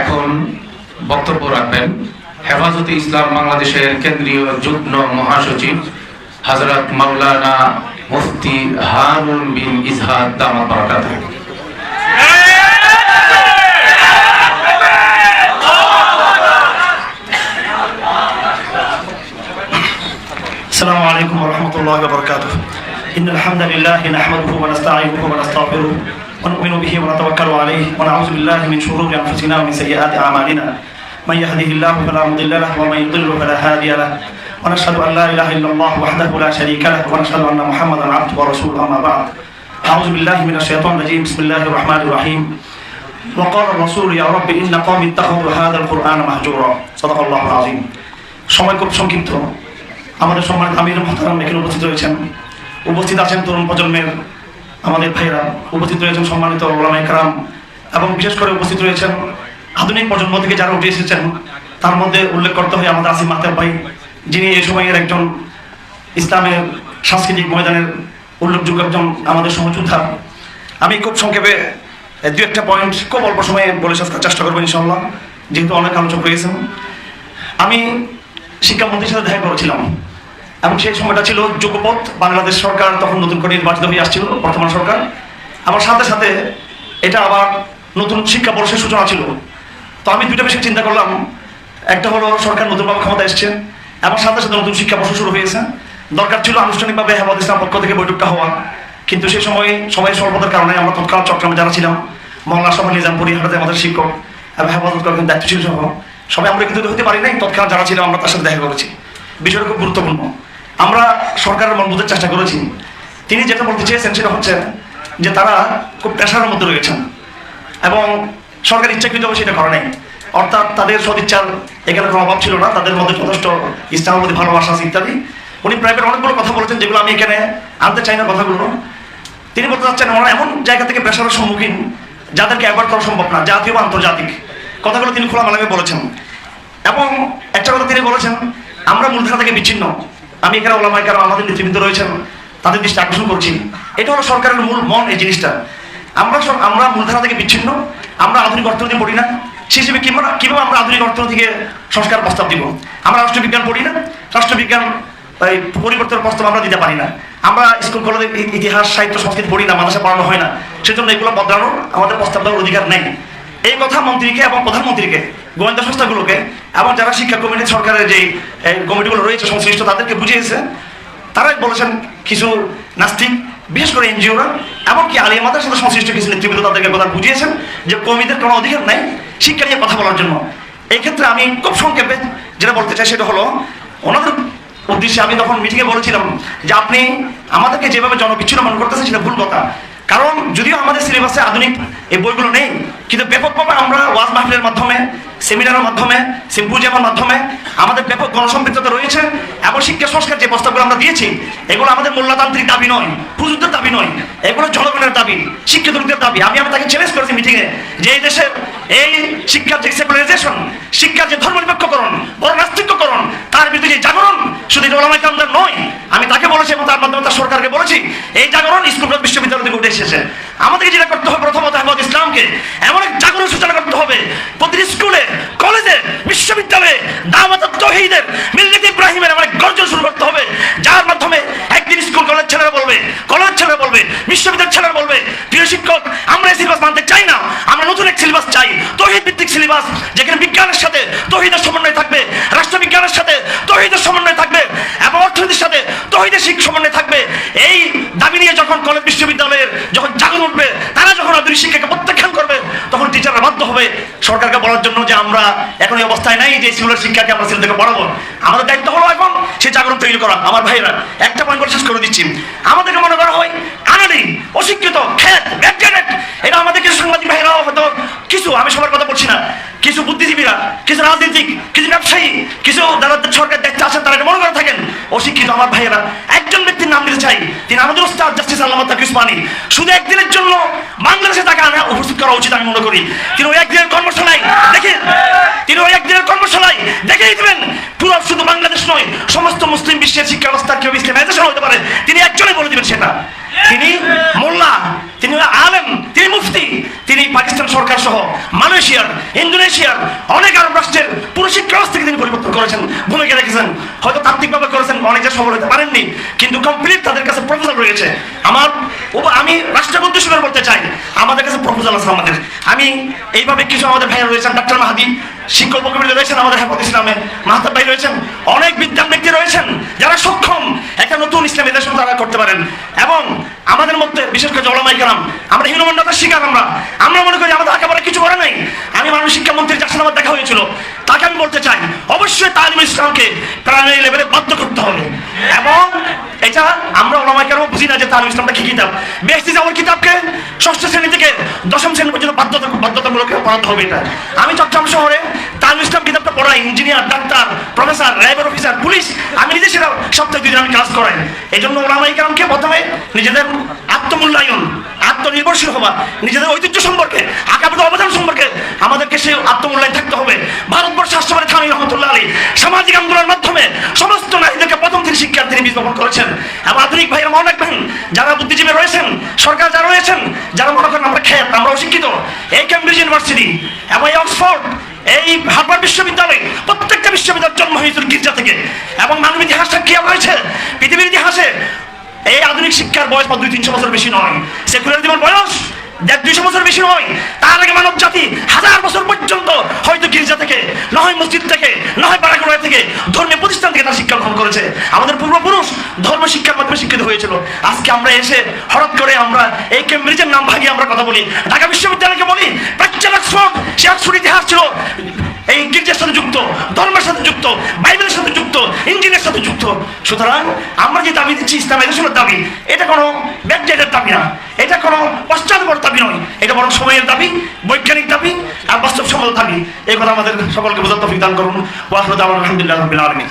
এখন বক্তব্য রাখবেন। হেফাজতে ইসলাম বাংলাদেশের কেন্দ্রীয় যুগ্ন মহাসচিব হাজরত মাওলানা মুফতি হারুন বিন ইজহাদ দামা বারাকাতুহু। إن الحمد لله نحمده ونستعينه ونستغفره ونؤمن به ونتوكل عليه ونعوذ بالله من شرور أنفسنا ومن سيئات أعمالنا من يهده الله فلا مضل له ومن يضل فلا هادي له ونشهد أن لا إله إلا الله وحده لا شريك له ونشهد أن محمدا عبده ورسوله أما بعد أعوذ بالله من الشيطان الرجيم بسم الله الرحمن الرحيم وقال الرسول يا رب إن قومي اتخذوا هذا القرآن مهجورا صدق الله العظيم সময় খুব সংক্ষিপ্ত আমাদের সম্মানিত আমির মহতারাম এখানে উপস্থিত রয়েছেন উপস্থিত আছেন তরুণ প্রজন্মের আমাদের ভাইয়েরা, উপস্থিত রয়েছেন সম্মানিত ওলামাই কারাম, এবং বিশেষ করে উপস্থিত রয়েছেন আধুনিক প্রজন্ম থেকে যারা উঠে এসেছেন, তার মধ্যে উল্লেখ করতে হয় আমাদের আসিম মাহতাব ভাই, যিনি এই সময়ের একজন ইসলামের সাংস্কৃতিক ময়দানের উল্লেখযোগ্য একজন আমাদের সহযোদ্ধা। আমি খুব সংক্ষেপে দু একটা পয়েন্ট খুব অল্প সময়ে বলে শেষ চেষ্টা করব ইনশাল্লাহ যেহেতু অনেক আলোচক রয়েছেন। আমি শিক্ষামন্ত্রীর সাথে দেখা করেছিলাম। এবং সেই সময়টা ছিল যুগপথ বাংলাদেশ সরকার তখন নতুন করে নির্বাচিত হয়ে আসছিল, বর্তমান সরকার। আমার সাথে সাথে এটা আবার নতুন শিক্ষাবর্ষের সূচনা ছিল। তো আমি দুইটা বিষয় চিন্তা করলাম। একটা হলো, সরকার নতুনভাবে ক্ষমতা এসছে এবং সাথে সাথে নতুন শিক্ষাবর্ষ শুরু হয়েছে। দরকার ছিল আনুষ্ঠানিকভাবে হেফাজ ইসলাম পক্ষ থেকে বৈঠকটা হওয়া। কিন্তু সেই সময় সবাই স্বল্পতার কারণে আমরা তৎকাল চট্টগ্রামে যারা ছিলাম মহল্লা সভা, নিজামপুরি হাটাতে আমাদের শিক্ষক এবং হেফাজত করার দায়িত্বশীল সহ। সবাই আমরা কিন্তু হতে পারি নাই, তৎকাল যারা ছিলাম আমরা তার সাথে দেখা করেছি। বিষয়টা খুব গুরুত্বপূর্ণ। আমরা সরকারের মন বোঝার চেষ্টা করেছি। তিনি যেটা বলতে চেয়েছেন সেটা হচ্ছে যে তারা খুব প্রেশারের মধ্যে রয়েছেন এবং সরকার ইচ্ছাকৃতভাবে সেটা করে নাই। অর্থাৎ তাদের সদিচ্ছার এখানে কোনো অভাব ছিল না, তাদের মধ্যে যথেষ্ট ইসলামের প্রতি ভালোবাসা আছে ইত্যাদি। উনি প্রাইভেট অনেকগুলো কথা বলেছেন যেগুলো আমি এখানে আনতে চাই না কথাগুলো। তিনি বলতে চাচ্ছেন ওরা এমন জায়গা থেকে প্রেশারের সম্মুখীন, যাদেরকে অ্যাভয়েড করা সম্ভব না, জাতীয় বা আন্তর্জাতিক। কথাগুলো তিনি খোলামেলাভাবে বলেছেন। এবং একটা কথা তিনি বলেছেন, আমরা মূলধারা থেকে বিচ্ছিন্ন। আমি এখানে ওলামাই কারণ আমাদের নেতৃবৃন্দ রয়েছেন, তাদের দৃষ্টি আকর্ষণ করছি। এটা হলো সরকারের মূল মন, এই জিনিসটা। আমরা আমরা মূলধারা থেকে বিচ্ছিন্ন, আমরা আধুনিক অর্থনীতি পড়ি না। সেই হিসেবে কীভাবে আমরা আধুনিক অর্থনীতিকে সংস্কার প্রস্তাব দিব? আমরা রাষ্ট্রবিজ্ঞান পড়ি না। রাষ্ট্রবিজ্ঞান, এই পরিবর্তনের প্রস্তাব আমরা দিতে পারি না। আমরা স্কুল, কলেজে ইতিহাস, সাহিত্য, সংস্কৃতি পড়ি না মানুষে পড়ানো হয় না। সেজন্য এগুলো বদলানোর আমাদের প্রস্তাব দেওয়ার অধিকার নেই। এই কথা মন্ত্রীকে এবং প্রধানমন্ত্রীকে গোয়েন্দা সংস্থাগুলোকে এবং যারা শিক্ষা কমিটি সরকারের যে কমিটিগুলো রয়েছে, সংশ্লিষ্ট তাদেরকে বুঝিয়েছে। তারাই বলেছেন কিছু নাস্তিক, বিশেষ করে এনজিওরা এমনকি আলিয়ামাদের সাথে সংশ্লিষ্ট কিছু নেতৃবৃন্দ তাদেরকে কথা বুঝিয়েছেন যে কর্মীদের কোনো অধিকার নাই শিক্ষা নিয়ে কথা বলার জন্য। এই ক্ষেত্রে আমি খুব সংক্ষেপে যেটা বলতে চাই সেটা হলো, ওনাদের উদ্দেশ্যে আমি তখন মিটিংয়ে বলেছিলাম যে আপনি আমাদেরকে যেভাবে জনবিচ্ছিন্ন মনে করতেছেন সেটা ভুল কথা। কারণ যদিও আমাদের সিলেবাসে আধুনিক এই বইগুলো নেই, কিন্তু ব্যাপকভাবে আমরা ওয়াজ মাহফিলের মাধ্যমে সেমিনারের মাধ্যমে, সিম্পোজিয়ামের মাধ্যমে আমাদের ব্যাপক গণসম্পৃক্ততা রয়েছে, এবং শিক্ষা সংস্কার যে প্রস্তাবগুলো আমরা দিয়েছি, এগুলো আমাদের মূল্যতান্ত্রিক দাবি নয়, প্রযুক্তির দাবি নয়, এগুলো জনগণের দাবি, শিক্ষিত লোকদের দাবি। আমি আমি তাকে চ্যালেঞ্জ করেছি মিটিংয়ে যে এই দেশের এই শিক্ষার যে সেকুলারাইজেশন শিক্ষার যে ধর্মনিরপেক্ষকরণ বড় তার বিরুদ্ধে যে জাগরণ, শুধু ওলামাই নয়, আমি তাকে বলেছি এবং তার মাধ্যমে তার সরকারকে বলেছি, এই জাগরণ স্কুল বিশ্ববিদ্যালয় থেকে উঠে এসেছে। আমাদেরকে যেটা করতে হবে প্রথমত, আহমদ ইসলামকে এমন এক জাগরণ সূচনা করতে হবে, প্রতিটি স্কুলে বিশ্ববিদ্যালয়ে দাওয়াত তহিদের মিল্লাত ইব্রাহিমের এমন গর্জন শুরু করতে হবে। যার মাধ্যমে একদিন স্কুল কলেজ ছেলেরা বলবে, কলেজ ছেলেরা বলবে বিশ্ববিদ্যালয় ছেলেরা বলবে, প্রিয় শিক্ষক, আমরা এই সিলেবাস মানতে চাই না, আমরা নতুন এক সিলেবাস চাই। তহিদ ভিত্তিক সিলেবাস যেখানে বিজ্ঞানের সাথে তহিদের সমন্বয় থাকবে, রাষ্ট্রবিজ্ঞানের সাথে তহিদের সমন্বয় থাকবে, এবং অর্থনীতির সাথে তহিদের শিক্ষা সমন্বয় থাকবে। এই দাবি নিয়ে যখন কলেজ, বিশ্ববিদ্যালয়ের যখন জাগরণ উঠবে, তারা যখন আধুনিক শিক্ষাকে বাধ্য হবে সরকারকে বলার জন্য যে আমরা এখন এই অবস্থায় নাই যে স্কুলের শিক্ষাকে আমরা ছেলেদেরকে পড়াবো। আমাদের দায়িত্ব হলো এখন সেই জাগরণ তৈরি করা। আমার ভাইয়েরা, একটা পয়েন্ট করে শেষ করে দিচ্ছি। আমাদেরকে মনে করা হয় আনাড়ি অশিক্ষিত, খ্যাত ব্যাকগ্রেড এটা আমাদের কিছু সাংবাদিক ভাইয়েরাও হয়তো কিছু, আমি সবার কথা বলছি না। কিছু বুদ্ধিজীবীরা, কিছু রাজনীতিক, কিছু ব্যবসায়ী, কিছু যারা সরকার দেখতে আসেন তারা মনে করে থাকেন, অশিক্ষিত আমার ভাইয়েরা, একজন ব্যক্তির নাম দিতে চাই, তিনি আমাদের উসমানী। শুধু একদিনের জন্য বাংলাদেশে তাকে আনা উপস্থিত করা উচিত আমি মনে করি। তিনি ওই একদিনের কর্মশালায় দেখে তিনি ওই একদিনের কর্মশালায় দেখেই দিবেন, পুরো শুধু বাংলাদেশ নয়, সমস্ত মুসলিম বিশ্বের শিক্ষা ব্যবস্থা কেউ ইসলামাইজেশন হতে পারে। তিনি একজনই বলে দিবেন সেটা। তিনি মোল্লা, তিনি আলেম, তিনি মুফতি, তিনি পাকিস্তান সরকার সহ মালয়েশিয়ার, ইন্দোনেশিয়ার, অনেক আরব রাষ্ট্রের পুরো শিক্ষা ব্যবস্থা থেকে তিনি পরিবর্তন করেছেন, ভূমিকা রেখেছেন। হয়তো তাত্ত্বিকভাবে অনেকে সফল হতে পারেননি, কিন্তু কমপ্লিট তাদের কাছে প্রপোজাল রয়েছে। আমার আমি উদ্দেশ্য করে বলতে চাই, আমাদের কাছে প্রপোজাল আছে আমাদের। আমি এইভাবে কিছু আমাদের ভাইরা রয়েছেন, ডাক্তার মাহাদি, শিক্ষক কমিটি রয়েছেন, আমাদের হেফাজ ইসলামে মাহাতাব ভাই রয়েছেন, অনেক বিদ্যান ব্যক্তি রয়েছেন, যারা সক্ষম, একটা নতুন ইসলামী দেশ তারা করতে পারেন। এবং আমাদের মধ্যে, বিশেষ করে জলমাই কালাম আমরা হীনমন্ডতার শিকার আমরা। আমরা মনে করি আমাদের একেবারে কিছু করে নাই। আমি মাননীয় শিক্ষামন্ত্রীর যার আমার দেখা হয়েছিল তাকে আমি বলতে চাই, অবশ্যই তালিম ইসলামকে প্রাইমারি লেভেলে বাধ্য করতে হবে। এবং এটা আমরা ওলামাই কেন বুঝি না যে তালিম ইসলামটা কি কিতাব। বেশি যাওয়ার কিতাবকে ষষ্ঠ শ্রেণি থেকে দশম শ্রেণি পর্যন্ত বাধ্যতা বাধ্যতামূলক পড়াতে হবে এটা। আমি চট্টগ্রাম শহরে তালিম ইসলাম কিতাবটা পড়াই, engineer, doctor, professor labour officer police, আমি নিজে সেটা সপ্তাহে দুদিন আমি কাজ করাই। এই জন্য ওলামাই কেরামকে প্রথমে নিজেদের আত্মমূল্যায়ন, আত্মনির্ভরশীল হওয়া, নিজেদের ঐতিহ্য সম্পর্কে আগামী বীজ বপন করেছেন। এবং আধুনিক ভাইয়েরা মনে রাখবেন, যারা বুদ্ধিজীবী রয়েছেন, সরকার যারা রয়েছেন, যারা মনে করেন আমরা খেয়ে আমরা অশিক্ষিত, এই কেমব্রিজ ইউনিভার্সিটি এবং এই অক্সফোর্ড এই হার্ভার্ড বিশ্ববিদ্যালয় প্রত্যেকটা বিশ্ববিদ্যালয় জন্ম হয়েছিল গির্জা থেকে। এবং মানব ইতিহাসটা কি রয়েছে পৃথিবীর ইতিহাসে এই আধুনিক শিক্ষার বয়স বা দুই তিনশো বছর বেশি নয়। সেকুলার জীবন বয়স দেড় দুইশো বছর বেশি নয়, তার আগে মানব জাতি হাজার বছর পর্যন্ত হয়তো গির্জা থেকে, নয় মসজিদ থেকে, নয় পাড়াগোড়া থেকে ধর্মীয় প্রতিষ্ঠান থেকে তার শিক্ষা গ্রহণ করেছে। আমাদের পূর্বপুরুষ ধর্ম শিক্ষার মাধ্যমে শিক্ষিত হয়েছিল। আজকে আমরা এসে হঠাৎ করে আমরা এই কেমব্রিজের নাম ভাগিয়ে আমরা কথা বলি। ঢাকা বিশ্ববিদ্যালয়কে বলি, প্রাচ্যের অক্সফোর্ড সে অক্সফোর্ড ইতিহাস ছিল এই গির্জার সাথে যুক্ত, ধর্মের সাথে যুক্ত, বাইবেলের সাথে যুক্ত, ইঞ্জিনের সাথে যুক্ত। সুতরাং আমরা যে দাবি দিচ্ছি ইসলাম এদেশের দাবি, এটা কোনো ব্যাকডেটের দাবি না, এটা কোনো পশ্চাৎপর দাবি নয়, এটা বরং সময়ের দাবি, বৈজ্ঞানিক দাবি আর বাস্তবসম্মত দাবি। এই কথা আমাদের সকলকে বোঝার তফিক দান করুন। ওয়াহরুদ আলহামদুলিল্লাহ আলমী